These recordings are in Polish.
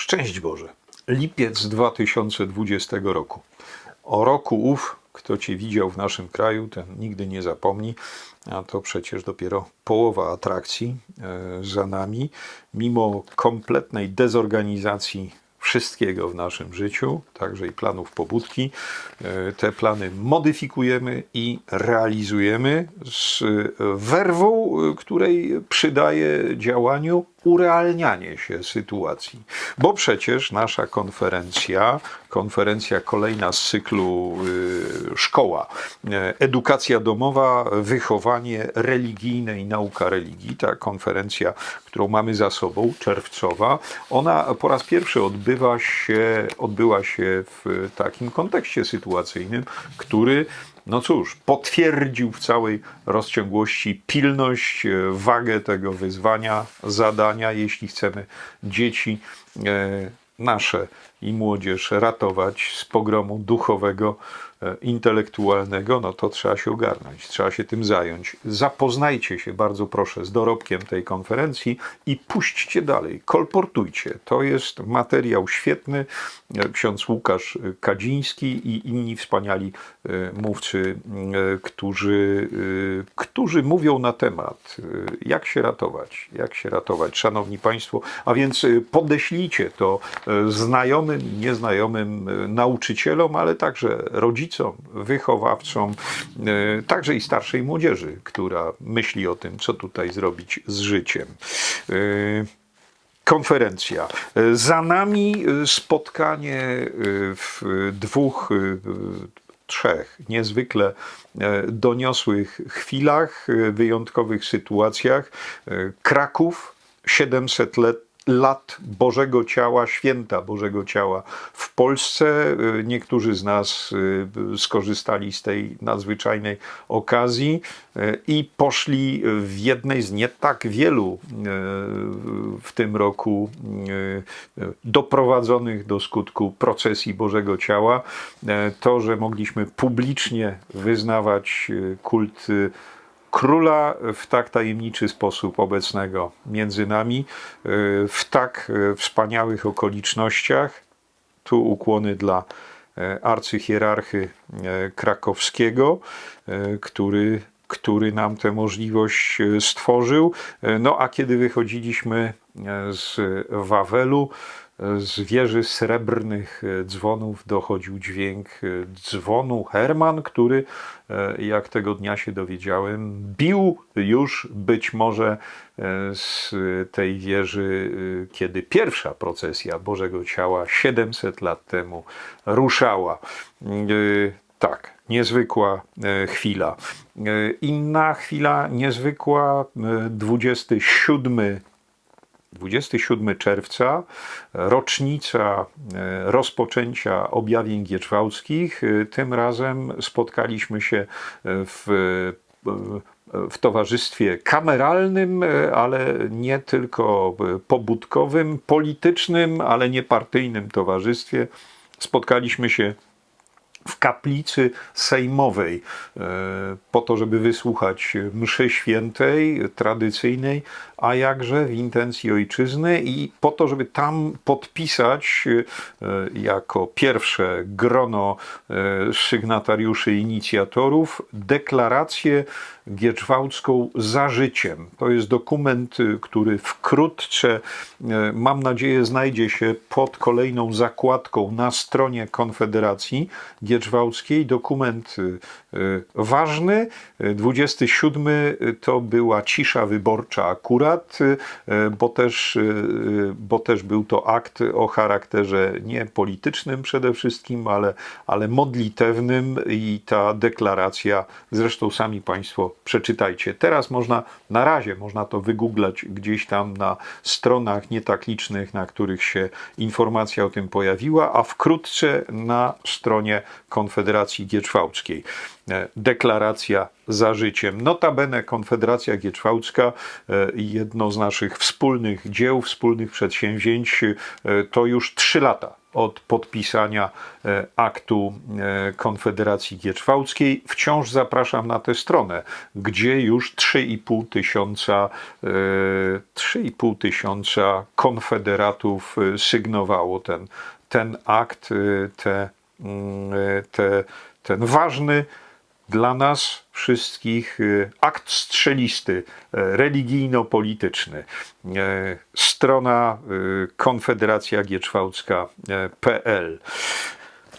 Szczęść Boże. Lipiec 2020 roku. O roku ów, kto Cię widział w naszym kraju, ten nigdy nie zapomni. A to przecież dopiero połowa atrakcji e, za nami. Mimo kompletnej dezorganizacji wszystkiego w naszym życiu, także i planów pobudki, e, te plany modyfikujemy i realizujemy z werwą, e, której przydaje działaniu urealnianie się sytuacji. Bo przecież nasza konferencja, konferencja kolejna z cyklu y, szkoła, e, edukacja domowa, wychowanie religijne i nauka religii, ta konferencja, którą mamy za sobą, czerwcowa, ona po raz pierwszy odbywa się, odbyła się w takim kontekście sytuacyjnym, który no cóż, potwierdził w całej rozciągłości pilność, e, wagę tego wyzwania, zadania, jeśli chcemy dzieci e, nasze i młodzież ratować z pogromu duchowego, e, intelektualnego, no to trzeba się ogarnąć, trzeba się tym zająć. Zapoznajcie się bardzo proszę z dorobkiem tej konferencji i puśćcie dalej, kolportujcie. To jest materiał świetny. Ksiądz Łukasz Kadziński i inni wspaniali e, mówcy, e, którzy, e, którzy mówią na temat, e, jak się ratować, jak się ratować, szanowni państwo. A więc e, podeślijcie to e, znajomym nieznajomym e, nauczycielom, ale także rodzicom, wychowawcom, e, także i starszej młodzieży, która myśli o tym, co tutaj zrobić z życiem. E, konferencja. Za nami spotkanie w dwóch, trzech niezwykle doniosłych chwilach, wyjątkowych sytuacjach. Kraków, 700 lat lat Bożego Ciała, święta Bożego Ciała w Polsce. E, Niektórzy z nas e, skorzystali z tej nadzwyczajnej okazji e, i poszli w jednej z nie tak wielu w tym roku doprowadzonych do skutku procesji Bożego Ciała. E, To, że mogliśmy publicznie wyznawać kult króla w tak tajemniczy sposób obecnego między nami, e, w tak e, wspaniałych okolicznościach. Tu ukłony dla e, arcyhierarchy krakowskiego, który, który nam tę możliwość stworzył. No a kiedy wychodziliśmy z Wawelu, z wieży srebrnych e, dzwonów dochodził dźwięk e, dzwonu Herman, który, e, jak tego dnia się dowiedziałem, bił już być może z tej wieży, kiedy pierwsza procesja Bożego Ciała 700 lat temu ruszała. Tak, niezwykła chwila. Inna chwila niezwykła, e, 27 27 czerwca, rocznica e, rozpoczęcia objawień gieczwałckich. E, Tym razem spotkaliśmy się e, w, w towarzystwie kameralnym, ale nie tylko pobudkowym, politycznym, ale nie partyjnym towarzystwie. Spotkaliśmy się w kaplicy sejmowej e, po to, żeby wysłuchać mszy świętej, tradycyjnej, a jakże w intencji ojczyzny i po to, żeby tam podpisać e, jako pierwsze grono e, sygnatariuszy, inicjatorów deklarację gieczwałcką za życiem. To jest dokument, y, który wkrótce, e, mam nadzieję, znajdzie się pod kolejną zakładką na stronie Konfederacji Gieczwałckiej. Dokument y, y, ważny. Y, 27 to była cisza wyborcza akurat, y, bo też, y, y, bo też był to akt o charakterze nie politycznym przede wszystkim, ale, ale modlitewnym i ta deklaracja, zresztą sami Państwo przeczytajcie. Teraz można, na razie można to wygooglać gdzieś tam na stronach nie tak licznych, na których się informacja o tym pojawiła, a wkrótce na stronie Konfederacji Gieczwałckiej. E, Deklaracja za życiem. Notabene Konfederacja Gieczwałcka, e, jedno z naszych wspólnych dzieł, wspólnych przedsięwzięć, e, to już trzy lata od podpisania aktu Konfederacji Gietrzwałckiej. Wciąż zapraszam na tę stronę, gdzie już 3,5 tysiąca, e, 3,5 tysiąca konfederatów sygnowało ten, ten akt, te, mm, te, ten ważny dla nas wszystkich y, akt strzelisty, e, religijno-polityczny. E, Strona y, Konfederacja Gieczwałcka.pl.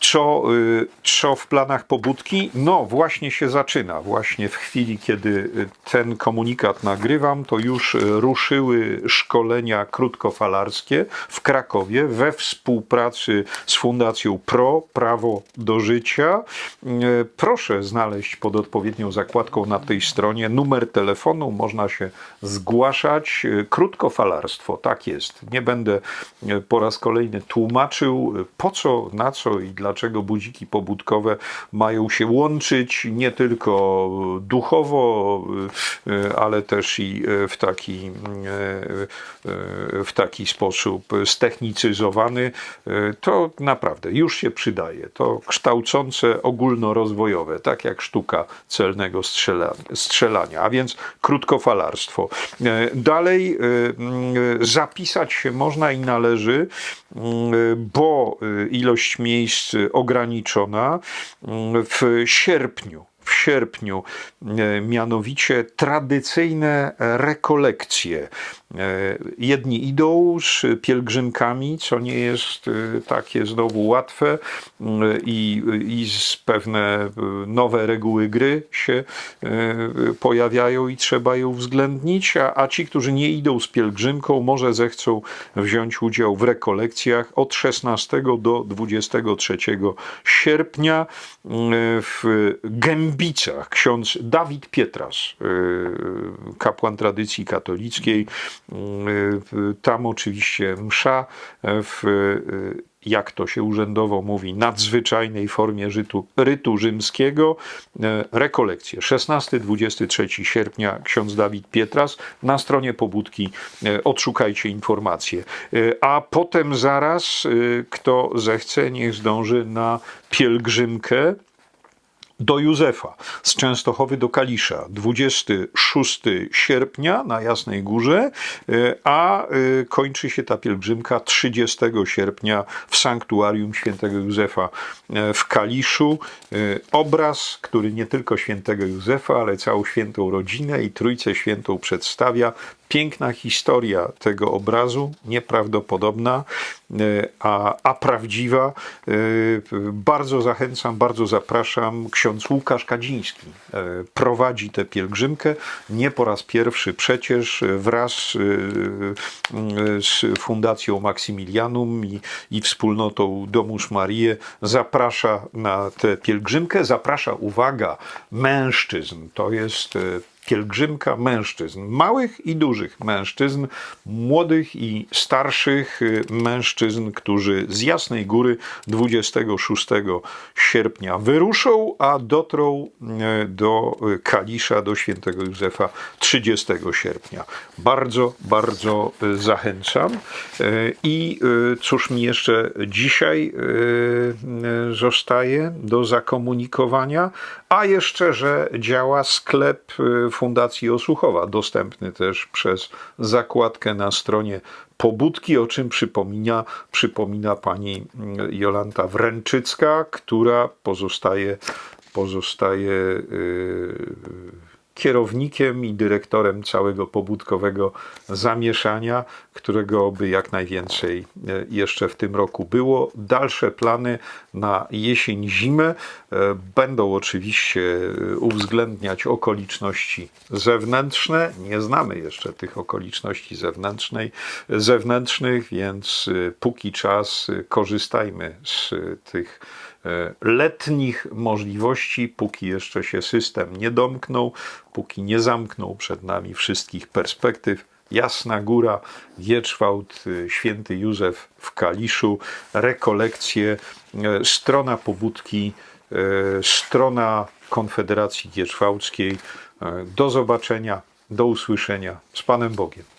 Co, y, co w planach pobudki? No, właśnie się zaczyna. Właśnie w chwili, kiedy y, ten komunikat nagrywam, to już y, ruszyły szkolenia krótkofalarskie w Krakowie we współpracy z Fundacją PRO, Prawo do Życia. Y, Proszę znaleźć pod odpowiednią zakładką na tej stronie numer telefonu, można się zgłaszać. Y, Krótkofalarstwo, tak jest. Nie będę y, po raz kolejny tłumaczył, y, po co, na co i dlaczego budziki pobudkowe mają się łączyć nie tylko duchowo, y, y, ale też i y, w taki, w taki sposób ztechnicyzowany. Y, To naprawdę już się przydaje. To kształcące, ogólnorozwojowe, tak jak sztuka celnego strzelania, strzelania a więc krótkofalarstwo. Dalej zapisać się można i należy, bo ilość miejsc ograniczona w sierpniu. W sierpniu, e, mianowicie tradycyjne rekolekcje. E, Jedni idą z pielgrzymkami, co nie jest e, takie znowu łatwe e, i, i z pewne nowe reguły gry się pojawiają i trzeba je uwzględnić, a, a ci, którzy nie idą z pielgrzymką, może zechcą wziąć udział w rekolekcjach od 16 do 23 sierpnia e, w Gębicach. Ksiądz Dawid Pietras, e, kapłan tradycji katolickiej, Y, Tam oczywiście msza w, y, jak to się urzędowo mówi, nadzwyczajnej formie rytu, rytu rzymskiego. Rekolekcje 16-23 sierpnia ksiądz Dawid Pietras. Na stronie pobudki odszukajcie informacje. A potem zaraz, kto zechce, niech zdąży na pielgrzymkę do Józefa z Częstochowy do Kalisza 26 sierpnia na Jasnej Górze, y, a y, kończy się ta pielgrzymka 30 sierpnia w sanktuarium świętego Józefa y, w Kaliszu. Obraz, który nie tylko świętego Józefa, ale całą świętą rodzinę i Trójcę Świętą przedstawia. Piękna historia tego obrazu, nieprawdopodobna, y, a, a prawdziwa. Y, Bardzo zachęcam, bardzo zapraszam. Ksiądz Łukasz Kadziński y, prowadzi tę pielgrzymkę. Nie po raz pierwszy przecież wraz z Fundacją Maksymilianum i, i wspólnotą Domusz Marię zaprasza na tę pielgrzymkę. Zaprasza, uwaga, mężczyzn. To jest pielgrzymka mężczyzn, małych i dużych mężczyzn, młodych i starszych y, mężczyzn, którzy z Jasnej Góry 26 sierpnia wyruszą, a dotrą y, do Kalisza, do świętego Józefa 30 sierpnia. Bardzo, bardzo y, zachęcam. I cóż mi jeszcze dzisiaj zostaje do zakomunikowania? A jeszcze, że działa sklep y, Fundacji Osłuchowa, dostępny też przez zakładkę na stronie Pobudki, o czym przypomina, przypomina pani mm, Jolanta Wręczycka, która pozostaje, pozostaje y, kierownikiem i dyrektorem całego pobudkowego zamieszania, którego by jak najwięcej e, jeszcze w tym roku było. Dalsze plany na jesień, zimę e, będą oczywiście e, uwzględniać okoliczności zewnętrzne. Nie znamy jeszcze tych okoliczności zewnętrznej, zewnętrznych, więc póki czas korzystajmy z tych letnich możliwości, póki jeszcze się system nie domknął, póki nie zamknął przed nami wszystkich perspektyw. Jasna Góra, Gieczwałt, y, Święty Józef w Kaliszu, rekolekcje, e, strona pobudki, e, strona Konfederacji Gieczwałckiej. E, Do zobaczenia, do usłyszenia. Z Panem Bogiem.